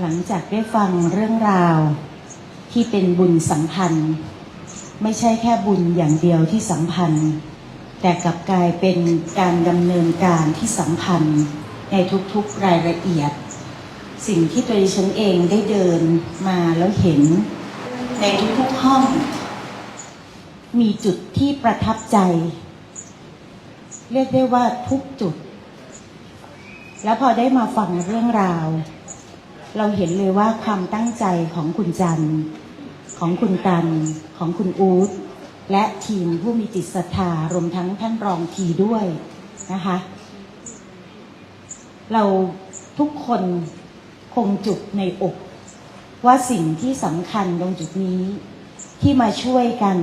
หลังจากได้ฟังเรื่องราวที่เป็นบุญสัมพันธ์ ไม่ใช่แค่บุญอย่างเดียวที่สัมพันธ์ แต่กลับกลายเป็นการดำเนินการที่สัมพันธ์ในทุกๆรายละเอียด สิ่งที่ตัวดิฉันเองได้เดินมาแล้วเห็น ในทุกๆห้อง มีจุดที่ประทับใจ เรียกได้ว่าทุกจุด แล้วพอได้มาฟังเรื่องราว เราเห็นเลยว่าความตั้งใจของคุณจันทร์ของคุณตัน ของคุณอู๊ดและทีมผู้มีจิตศรัทธารวมทั้งท่านรองทีด้วยนะคะ เราทุกคนคงจุดในอกว่าสิ่งที่สำคัญตรงจุดนี้ที่มาช่วยกัน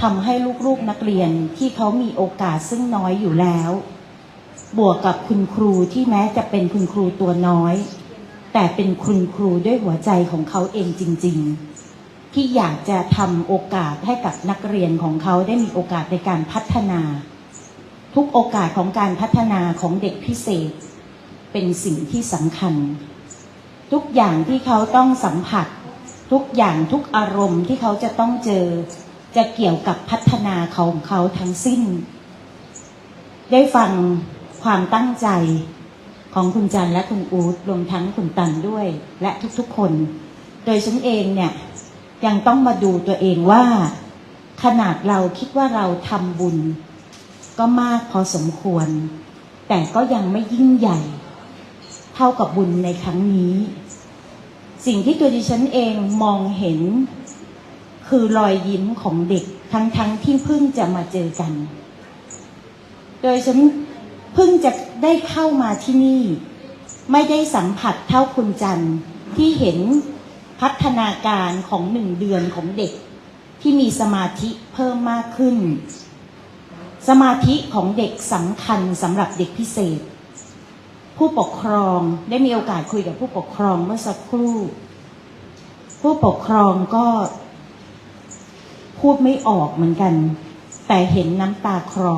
ทำให้ลูกๆนักเรียนที่เขามีโอกาสซึ่งน้อยอยู่แล้ว บวกกับคุณครูที่แม้จะเป็นคุณครูตัวน้อย แต่เป็นคุณครูด้วยหัวใจของเขาเองจริง ๆ ที่อยากจะทำโอกาสให้กับนักเรียนของเขาได้มีโอกาสในการพัฒนา ทุกโอกาสของการพัฒนาของเด็กพิเศษ เป็นสิ่งที่สำคัญ ทุกอย่างที่เขาต้องสัมผัส ทุกอย่างทุกอารมณ์ที่เขาจะต้องเจอ จะเกี่ยวกับพัฒนาของเขาทั้งสิ้น ได้ฟังความตั้งใจ ของคุณจันและคุณอูดรวมทั้งคุณตันด้วย และทุกๆคน โดยฉันเองเนี่ยยังต้องมาดูตัวเองว่า ขนาดเราคิดว่าเราทำบุญ ก็มากพอสมควร แต่ก็ยังไม่ยิ่งใหญ่ เท่ากับบุญในครั้งนี้ สิ่งที่ตัวดิฉันเองมองเห็น คือรอยยิ้มของเด็กทั้งๆทที่เพิ่งจะมาเจอกัน โดยฉัน เพิ่งจะได้เข้ามาที่นี่ ไม่ได้สัมผัสเท่าคุณจันทร์ที่เห็นพัฒนาการของหนึ่งเดือนของเด็ก ที่มีสมาธิเพิ่มมากขึ้น สมาธิของเด็กสำคัญสำหรับเด็กพิเศษ ผู้ปกครองได้มีโอกาสคุยกับผู้ปกครองเมื่อสักครู่ ผู้ปกครองก็ พูดไม่ออกเหมือนกัน แต่เห็นน้ำตาคลอ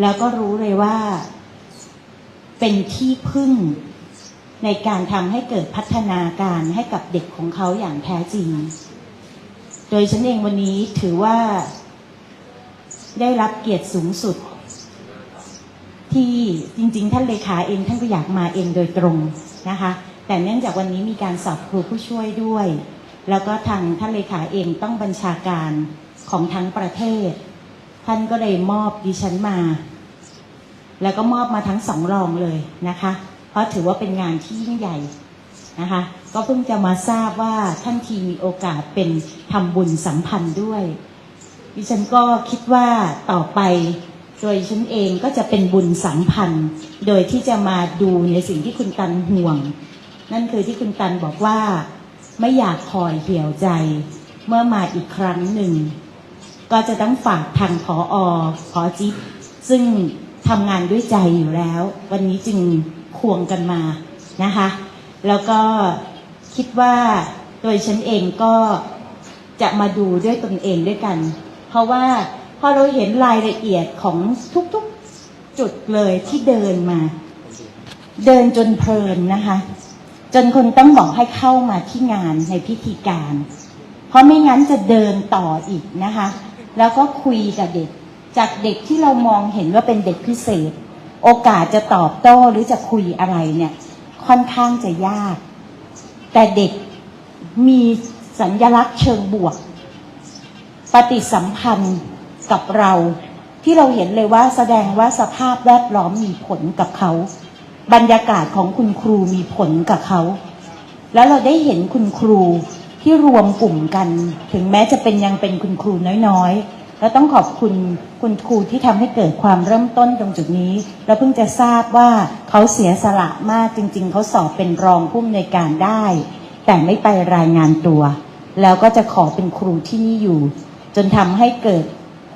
แล้วก็รู้เลยว่าเป็นที่พึ่งในการทำให้เกิดพัฒนาการให้กับเด็กของเขาอย่างแท้จริง โดยฉันเองวันนี้ถือว่าได้รับเกียรติสูงสุด ที่จริงๆ ท่านเลขาเองท่านก็อยากมาเองโดยตรงนะคะ แต่เนื่องจากวันนี้มีการสอบครูผู้ช่วยด้วย แล้วก็ทางท่านเลขาเองต้องบัญชาการของทั้งประเทศ ท่านก็เลยมอบดิฉันมา แล้วก็มอบมาทั้งสองรองเลยนะคะ เพราะถือว่าเป็นงานที่ยิ่งใหญ่นะคะ ก็เพิ่งจะมาทราบว่าท่านทีมีโอกาสเป็นทำบุญสัมพันธ์ด้วย ดิฉันก็คิดว่าต่อไปโดยฉันเองก็จะเป็นบุญสัมพันธ์ โดยที่จะมาดูในสิ่งที่คุณตันห่วง นั่นคือที่คุณตันบอกว่าไม่อยากคอยเหี่ยวใจ เมื่อมาอีกครั้งหนึ่ง ก็จะต้องฝากทางผออพอจิ๊บซึ่งทำงานด้วยใจอยู่แล้ว วันนี้จึงควงกันมานะคะ แล้วก็คิดว่าโดยฉันเองก็จะมาดูด้วยตนเองด้วยกัน เพราะว่าพอเราเห็นรายละเอียดของทุกๆจุดเลยที่เดินมา เดินจนเพลินนะคะ จนคนต้องบอกให้เข้ามาที่งานในพิธีการ เพราะไม่งั้นจะเดินต่ออีกนะคะ แล้วก็คุยกับเด็ก จากเด็กที่เรามองเห็นว่าเป็นเด็กพิเศษ โอกาสจะตอบโต้หรือจะคุยอะไรเนี่ยค่อนข้างจะยาก แต่เด็กมีสัญลักษณ์เชิงบวก ปฏิสัมพันธ์กับเราที่เราเห็นเลยว่าแสดงว่าสภาพแวดล้อมมีผลกับเขา บรรยากาศของคุณครูมีผลกับเขา แล้วเราได้เห็นคุณครู ที่รวมกลุ่มกัน ถึงแม้จะเป็นยังเป็นคุณครูน้อยๆ แล้วต้องขอบคุณคุณครูที่ทำให้เกิดความเริ่มต้นตรงจุดนี้ เราเพิ่งจะทราบว่าเขาเสียสละมากจริง ๆ เขาสอบเป็นรองผู้อำนวยการได้ แต่ไม่ไปรายงานตัว แล้วก็จะขอเป็นครูที่นี่อยู่ จนทำให้เกิด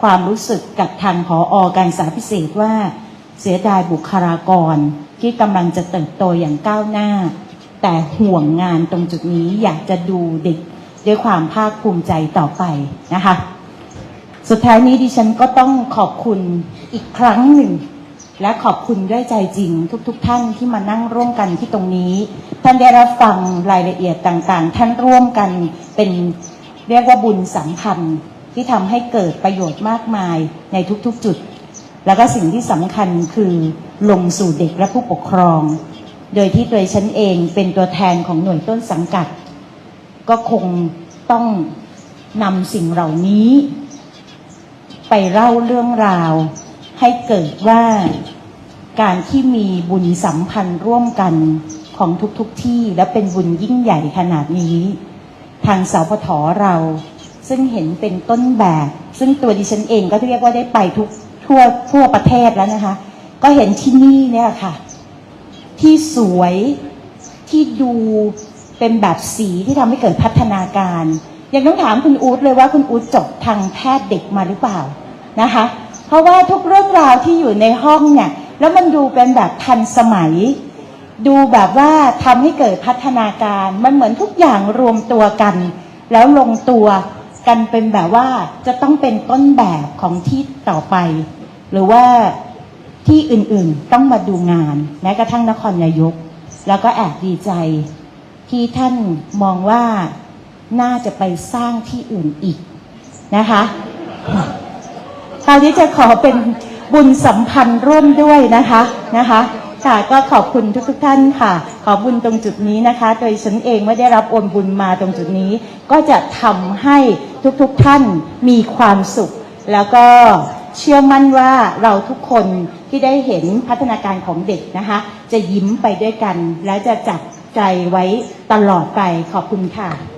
ความรู้สึกกับทางผออการศึกษาพิเศษว่าเสียดายบุคลากรที่กำลังจะเติบโตอย่างก้าวหน้า แต่ห่วงงานตรงจุดนี้อยากจะดูเด็กด้วยความภาคภูมิใจต่อไปนะคะ สุดท้ายนี้ดิฉันก็ต้องขอบคุณอีกครั้งหนึ่ง และขอบคุณด้วยใจจริงทุกๆทท่านที่มานั่งร่วมกันที่ตรงนี้ ท่านได้รับฟังรายละเอียดต่างๆ ท่านร่วมกันเป็นเรียกว่าบุญสัมพันธ์ที่ทำให้เกิดประโยชน์มากมายในทุกๆจุด แล้วก็สิ่งที่สำคัญคือลงสู่เด็กและผู้ปกครอง โดยที่โดยฉันเองเป็นตัวแทนของหน่วยต้นสังกัด ก็คงต้องนำสิ่งเหล่านี้ ไปเล่าเรื่องราว ให้เกิดว่าการที่มีบุญสัมพันธ์ร่วมกันของทุกๆทที่และเป็นบุญยิ่งใหญ่ขนาดนี้ ทางสพทเรา ซึ่งเห็นเป็นต้นแบบ ซึ่งตัวดิฉันเองก็เรียกว่าได้ไปทุกทั่วทั่วประเทศแล้วนะคะ ก็เห็นที่นี่เนี่ยค่ะ ที่สวยที่ดูเป็นแบบสีที่ทำให้เกิดพัฒนาการ ยังต้องถามคุณอู๊ดเลยว่าคุณอู๊ดจบทางแพทย์เด็กมาหรือเปล่านะคะ เพราะว่าทุกเรื่องราวที่อยู่ในห้องเนี่ยแล้วมันดูเป็นแบบทันสมัย ดูแบบว่าทำให้เกิดพัฒนาการ มันเหมือนทุกอย่างรวมตัวกัน แล้วลงตัวกันเป็นแบบว่าจะต้องเป็นต้นแบบของที่ต่อไป หรือว่า ที่อื่นๆต้องมาดูงาน แม้กระทั่งนครนายก แล้วก็แอบดีใจ ที่ท่านมองว่าน่าจะไปสร้างที่อื่นอีกนะคะคราวนี้จะขอเป็นบุญสัมพันธ์ร่วมด้วยนะคะนะคะค่ะก็ขอบคุณทุกๆท่านค่ะ ขอบุญตรงจุดนี้นะคะ โดยฉันเองไม่ได้รับโอนบุญมาตรงจุดนี้ ก็จะทำให้ทุกๆท่านมีความสุข แล้วก็เชื่อมั่นว่าเราทุกคน ที่ได้เห็นพัฒนาการของเด็กนะคะ จะยิ้มไปด้วยกัน และจะจับใจไว้ตลอดไปขอบคุณค่ะ